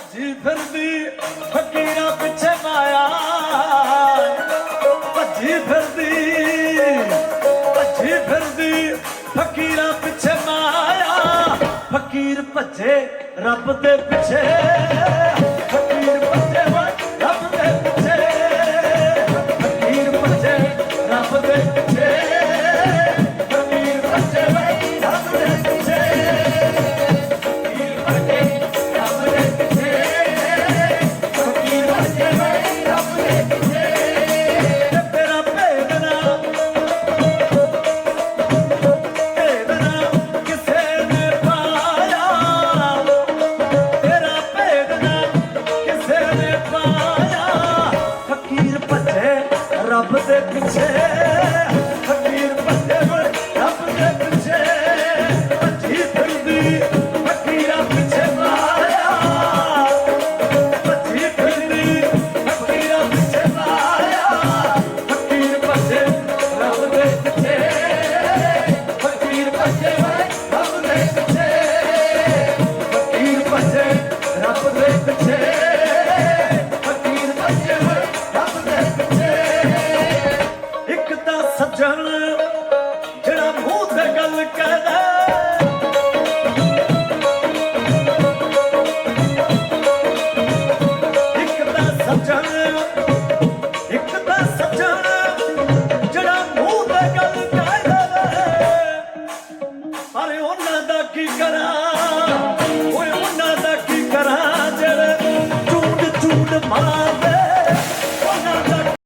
ਭੱਜੀ ਫਿਰਦੀ, ਫਕੀਰਾਂ ਪਿੱਛੇ ਮਾਇਆ। ਭੱਜੀ ਫਿਰਦੀ ਭੱਜੀ ਫਿਰਦੀ, ਫਕੀਰਾਂ ਪਿੱਛੇ ਮਾਇਆ। ਫਕੀਰ ਭੱਜੇ, ਰੱਬ ਦੇ ਪਿੱਛੇ। ਪਿੱਛੇ ਫਕੀਰ ਬੰਦੇ ਕੋਲ ਰੱਬ ਦੇ ਜਿਹੜਾ ਇੱਕ ਤਾਂ ਸੱਜਣ ਇੱਕ ਤਾਂ ਸੱਜਣ ਜਿਹੜਾ ਮੂੰਹ ਗੱਲ ਕਰਦਾ ਪਰ ਦਾ ਕੀ ਕਰਾਂ?